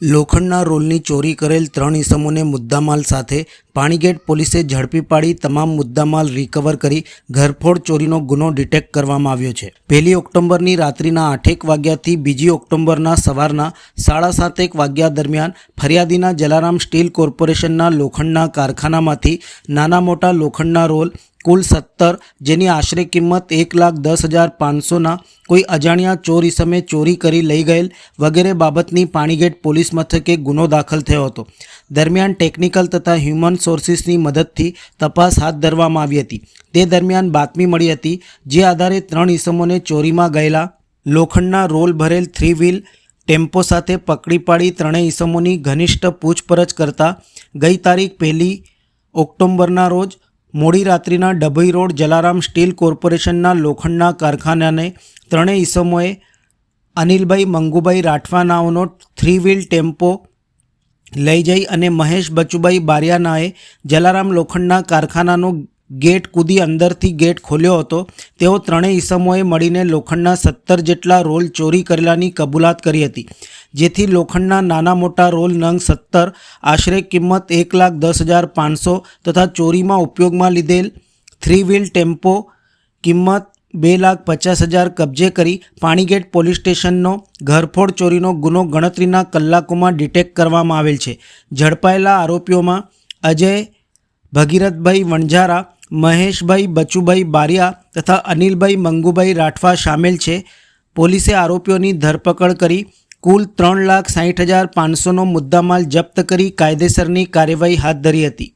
લોખંડના રોલની ચોરી કરેલ ત્રણ ઇસમોને મુદ્દામાલ સાથે પાણીગેટ પોલીસે ઝડપી પાડી તમામ મુદ્દામાલ રિકવર કરી ઘરફોડ ચોરીનો ગુનો ડિટેક્ટ કરવામાં આવ્યો છે. પહેલી ઓક્ટોબરની રાત્રિના આઠેક વાગ્યાથી બીજી ઓક્ટોબરના સવારના સાડા સાતેક વાગ્યા દરમિયાન ફરિયાદીના જલારામ સ્ટીલ કોર્પોરેશનના લોખંડના કારખાનામાંથી નાના મોટા લોખંડના રોલ કુલ સત્તર, જેની આશરે કિંમત એક લાખ દસ હજાર પાંચસોના કોઈ અજાણ્યા ચોર ઇસમે ચોરી કરી લઈ ગયેલ વગેરે બાબતની પાણીગેટ પોલીસ મથકે ગુનો દાખલ થયો હતો. દરમિયાન ટેકનિકલ તથા હ્યુમન સોર્સિસની મદદથી તપાસ હાથ ધરવામાં આવી હતી. તે દરમિયાન બાતમી મળી હતી, જે આધારે ત્રણ ઇસમોને ચોરીમાં ગયેલા લોખંડના રોલ ભરેલ થ્રી વ્હીલ ટેમ્પો સાથે પકડી પાડી ત્રણેય ઇસમોની ઘનિષ્ઠ પૂછપરછ કરતા ગઈ તારીખ પહેલી ઓક્ટોબરના રોજ મોડી રાત્રિના ડભોઈ રોડ જલારામ સ્ટીલ કોર્પોરેશનના લોખંડના કારખાનાને ત્રણેય ઈસમોએ અનિલભાઈ મંગુભાઈ રાઠવા નાઓનો થ્રી વ્હીલ ટેમ્પો લઈ જઈ અને મહેશ બચુભાઈ બારિયાનાએ જલારામ લોખંડના કારખાનાનો ગેટ કૂદી અંદરથી ગેટ ખોલ્યો હતો. તેઓ ત્રણેય ઈસમોએ મળીને લોખંડના સત્તર જેટલા રોલ ચોરી કરેલાની કબૂલાત કરી હતી. જેથી લોખંડના નાના મોટા રોલ નંગ સત્તર, આશરે કિંમત એક લાખ દસ હજાર પાંચસો તથા ચોરીમાં ઉપયોગમાં લીધેલ થ્રી વ્હીલ ટેમ્પો કિંમત બે લાખ પચાસ હજાર કબજે કરી પાણીગેટ પોલીસ સ્ટેશનનો ઘરફોડ ચોરીનો ગુનો ગણતરીના કલાકોમાં ડિટેક્ટ કરવામાં આવેલ છે. ઝડપાયેલા આરોપીઓમાં અજય, ભગીરથભાઈ વણઝારા, મહેશભાઈ બચુભાઈ બારિયા તથા અનિલભાઈ મંગુભાઈ રાઠવા સામેલ છે. પોલીસે આરોપીઓની ધરપકડ કરી કુલ ત્રણ લાખ સાઠ હજાર પાંચસોનો મુદ્દામાલ જપ્ત કરી કાયદેસરની કાર્યવાહી હાથ ધરી હતી.